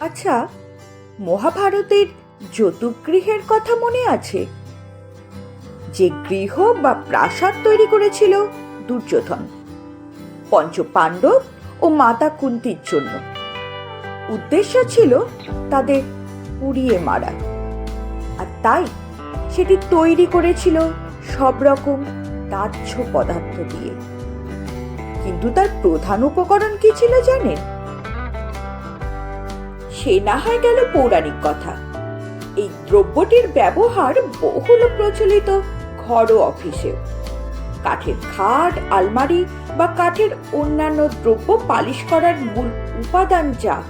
আচ্ছা মহাভারতের যতুগৃহের কথা মনে আছে? যে গৃহ বা প্রাসাদ তৈরি করেছিল দুর্যোধন পঞ্চ পাণ্ডব ও মাতা কুন্তির জন্য। উদ্দেশ্য ছিল তাদের পুড়িয়ে মারা। আর তাই সেটি তৈরি করেছিল সব রকম দাহ্য পদার্থ দিয়ে। কিন্তু তার প্রধান উপকরণ কি ছিল জানেন? সে না হয় গেল পৌরাণিক কথা। এই দ্রব্যটির ব্যবহার বহুল প্রচলিত ঘর অফিসেও। কাঠের খাট, আলমারি বা কাঠের অন্যান্য দ্রব্য পালিশ করার মূল উপাদান যা।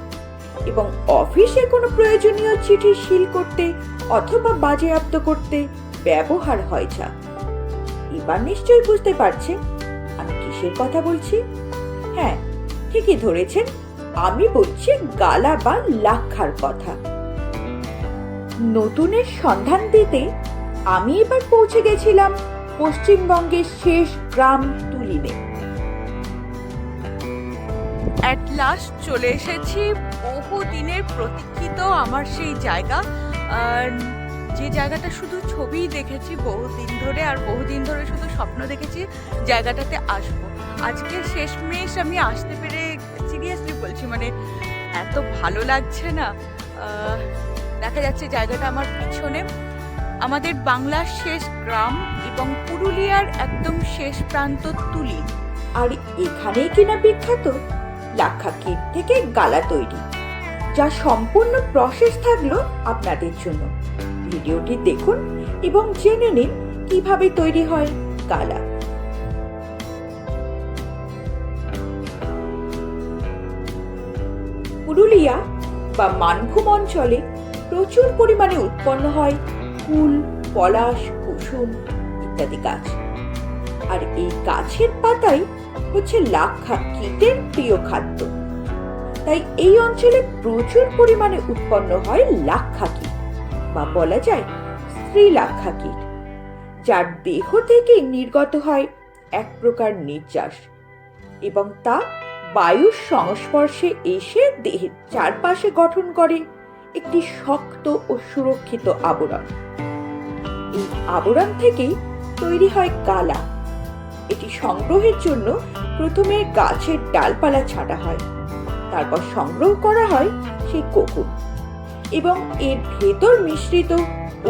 এবং অফিসে কোনো প্রয়োজনীয় চিঠি সিল করতে অথবা বাজেয়াপ্ত করতে ব্যবহার হয় যা। এবার নিশ্চয়ই বুঝতে পারছেন, আমি কিসের কথা বলছি? হ্যাঁ ঠিকই ধরেছেন আমি বলছি গালা বা লাক্ষার কথা। নতুনের সন্ধান দিতে আমি এবার পৌঁছে গেছিলাম পশ্চিমবঙ্গের শেষ গ্রাম তুলিনে লাস্ট চলে এসেছি। বহু দিনের প্রতীক্ষিত আমার সেই জায়গা। আর যে জায়গাটা শুধু ছবিই দেখেছি বহুদিন ধরে আর বহুদিন ধরে শুধু স্বপ্ন দেখেছি, জায়গাটাতে আসব। আজকে শেষমেশ আমি আসতে সিরিয়াসলি বলছি মানে এত ভালো লাগছে না। দেখা যাচ্ছে জায়গাটা আমার পিছনে। আমাদের বাংলার শেষ গ্রাম এবং পুরুলিয়ার একদম শেষ প্রান্ত তুলি। আর এখানেই কিনা বিখ্যাত লাক্ষা কিট থেকে গালা তৈরি, যা সম্পূর্ণ প্রসেস থাকল আপনাদের জন্য। ভিডিওটি দেখুন এবং জেনে নিন কীভাবে তৈরি হয় গালা। পুরুলিয়া বা মানভূম অঞ্চলে প্রচুর পরিমাণে উৎপন্ন হয় ফুল, পলাশ, কুসুম ইত্যাদি গাছ। আর এই গাছের পাতাই হচ্ছে লাক্ষা কীটের প্রিয় খাদ্য। তাই এই অঞ্চলে প্রচুর পরিমাণে উৎপন্ন হয় লাক্ষা কীট বা বলা যায় স্ত্রী লাক্ষা কীট যার দেহ থেকে নির্গত হয় এক প্রকার নির্যাস এবং তা বায়ুর সংস্পর্শে এসে দেহের চারপাশে গঠন করে একটি শক্ত ও সুরক্ষিত আবরণ। এই আবরণ থেকেই তৈরি হয় গালা। এটি সংগ্রহের জন্য প্রথমে গাছের ডালপালা ছাঁটা হয়, তারপর সংগ্রহ করা হয় সেই কোকুন এবং এর ভেতর মিশ্রিত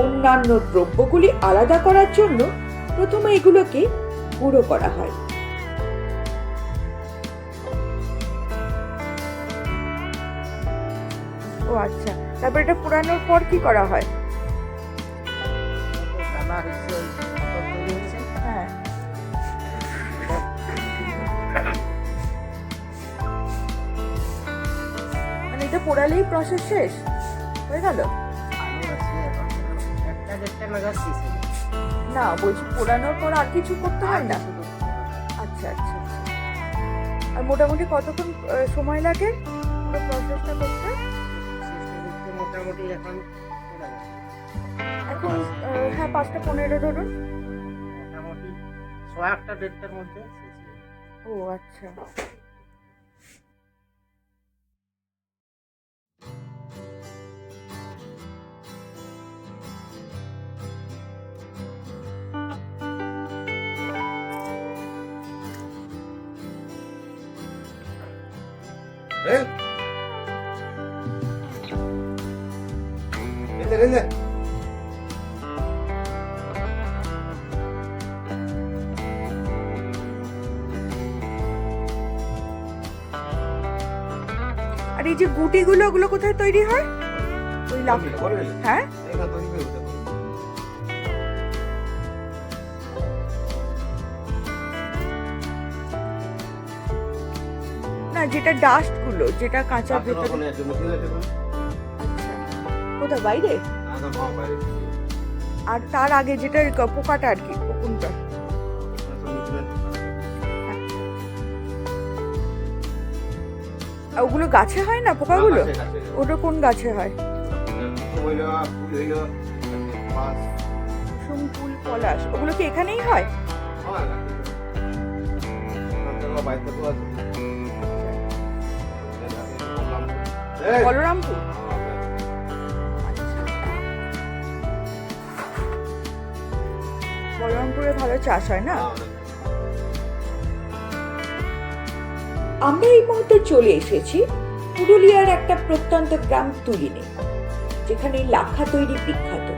অন্যান্য দ্রব্যগুলি আলাদা করার জন্য প্রথমে এগুলোকে গুঁড়ো করা হয়। ও আচ্ছা তারপর এটা পুরানোর পর কি করা হয়? হ্যাঁ। মানে এটা পোড়ালেই প্রসেস শেষ? হয়ে গেল। না বলছি পোড়ানোর পর আর কিছু করতে হয় না? আচ্ছা আচ্ছা আচ্ছা। আর মোটামুটি কতক্ষণ সময় লাগে পুরো প্রসেসটা করতে? মোটামুটি এখন এখন হ্যাঁ পাঁচটা পনেরো ধরুন মোটামুটি ছয় আটটা দেড়টার মধ্যে। ও আচ্ছা Vente. আর এই যে গুটিগুলো ওগুলো কোথায় তৈরি হয়? ওই হ্যাঁ. না যেটা ডাস্টগুলো যেটা কাঁচা ভেতরে কোথায়? বাইরে. আর তার আগে যেটা পোকাটা আর কি কোনটা ওগুলো গাছে হয় না পোকাগুলো? ওটা কোন গাছে হয়? ফুল পলাশ ওগুলো কি এখানেই হয়। বলরামপুর। ভালো চাষ হয় না? আমরা এই মুহূর্তে চলে এসেছি পুরুলিয়ার একটা প্রত্যন্ত গ্রাম তুলিনে, যেখানে লাক্ষা তৈরি বিখ্যাত।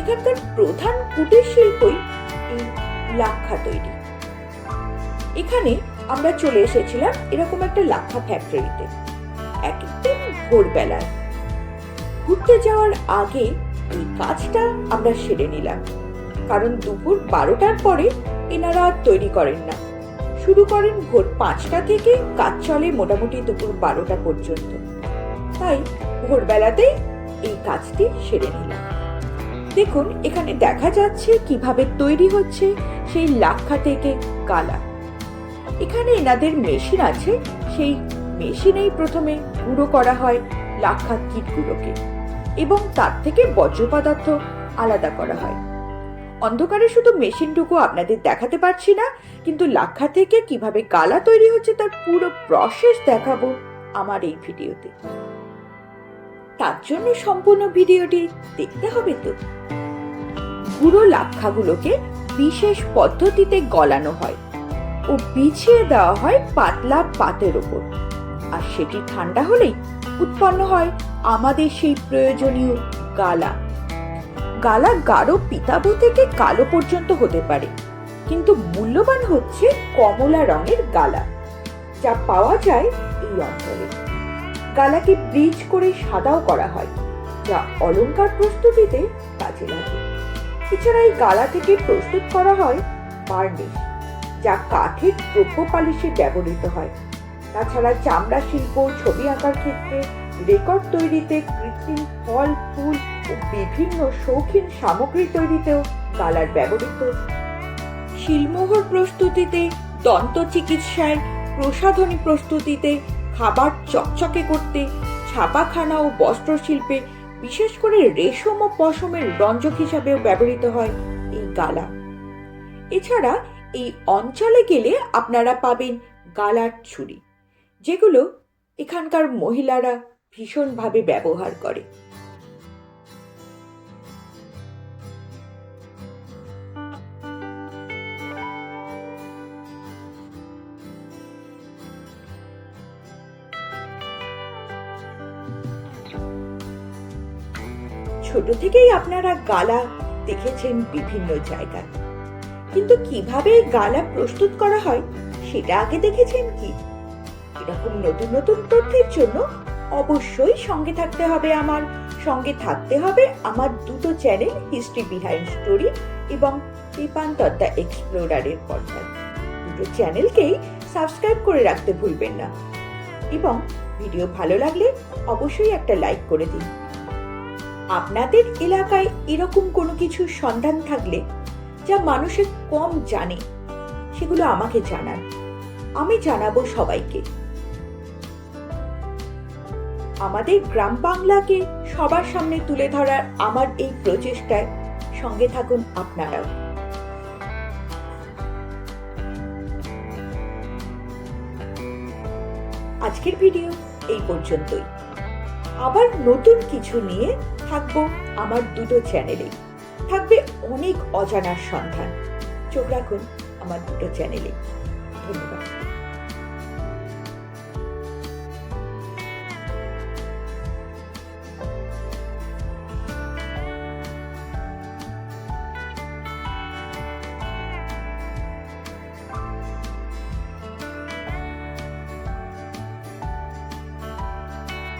এখানকার প্রধান কুটির শিল্পই এই লাক্ষা তৈরি। এখানে আমরা চলে এসেছিলাম এরকম একটা লাক্ষা ফ্যাক্টরিতে একদিন ভোরবেলায়। ঘুরতে যাওয়ার আগে এই কাজটা আমরা সেরে নিলাম। কারণ দুপুর বারোটার পরে এনারা আর তৈরি করেন না। শুরু করেন ভোর পাঁচটা থেকে, কাজ চলে মোটামুটি দুপুর বারোটা পর্যন্ত। তাই ভোরবেলাতেই এই কাজটি সেরে নিলাম। দেখুন, এখানে দেখা যাচ্ছে কীভাবে তৈরি হচ্ছে সেই লাক্ষা থেকে কালা। এখানে এনাদের মেশিন আছে, সেই মেশিনেই প্রথমে গুঁড়ো করা হয় লাক্ষা কিটগুলোকে এবং তার থেকে বর্জ্য পদার্থ আলাদা করা হয়। অন্ধকারে শুধু মেশিনটুকু আপনাদের দেখাতে পারছি না, কিন্তু লাক্ষা থেকে কীভাবে গালা তৈরি হচ্ছে তার পুরো প্রসেস দেখাবো আমার এই ভিডিওতে। তার জন্য সম্পূর্ণ ভিডিওটি দেখতে হবে তো। পুরো লাক্ষাগুলোকে বিশেষ পদ্ধতিতে গলানো হয় ও বিছিয়ে দেওয়া হয় পাতলা পাতের ওপর। আর সেটি ঠান্ডা হলেই উৎপন্ন হয় আমাদের সেই প্রয়োজনীয় গালা। গালা গাঢ় পিতাবু থেকে কালো পর্যন্ত হতে পারে। কিন্তু মূল্যবান হচ্ছে কমলা রঙের গালা, যা পাওয়া যায় এই অঞ্চলে। গালাকে ব্লিচ করে সাদাও করা হয়, যা অলংকার প্রস্তুতিতে কাজে লাগে। এছাড়া এই গালা থেকে প্রস্তুত করা হয় বার্নিশ, যা কাঠের দ্রব্য পালিশে ব্যবহৃত হয়। তাছাড়া চামড়া শিল্প, ছবি আঁকার ক্ষেত্রে রেকর্ড তৈরিতে কৃত্রিম ফল, ফুল ও বিভিন্ন শৌখিন সামগ্রী তৈরিতেও গালার ব্যবহৃত। শিলমোহর প্রস্তুতিতে, দন্ত চিকিৎসায়, প্রসাধনী প্রস্তুতিতে, খাবার চকচকে করতে, ছাপাখানা ও বস্ত্রশিল্পে, বিশেষ করে রেশম ও পশমের রঞ্জক হিসাবেও ব্যবহৃত হয় এই গালা। এছাড়া এই অঞ্চলে গেলে আপনারা পাবেন গালার ছুরি, যেগুলো এখানকার মহিলারা ভীষণভাবে ব্যবহার করে। ছোট থেকেই আপনারা গালা দেখেছেন বিভিন্ন জায়গায়। কিন্তু কীভাবে গালা প্রস্তুত করা হয়, সেটা আগে দেখেছেন কি? এরকম নতুন নতুন তথ্যের জন্য অবশ্যই সঙ্গে থাকতে হবে আমার, সঙ্গে থাকতে হবে আমার দুটো চ্যানেল, হিস্ট্রি বিহাইন্ড স্টোরি এবং দীপান্তর এক্সপ্লোরারের পর্দায়। দুটো চ্যানেলকেই সাবস্ক্রাইব করে রাখতে ভুলবেন না। এবং ভিডিও ভালো লাগলে অবশ্যই একটা লাইক করে দিন। আপনাদের এলাকায় এরকম কোনো কিছু সন্ধান থাকলে যা মানুষে কম জানে, সেগুলো আমাকে জানান। আমি জানাব সবাইকে। আমাদের গ্রাম বাংলাকে সবার সামনে তুলে ধরার আমার এই প্রচেষ্টায় সঙ্গে থাকুন আপনারাও। আজকের ভিডিও এই পর্যন্তই। আবার নতুন কিছু নিয়ে থাকব আমার দুটো চ্যানেলে থাকবে অনেক অজানার সন্ধান। চোখ রাখুন আমার দুটো চ্যানেলে ধন্যবাদ।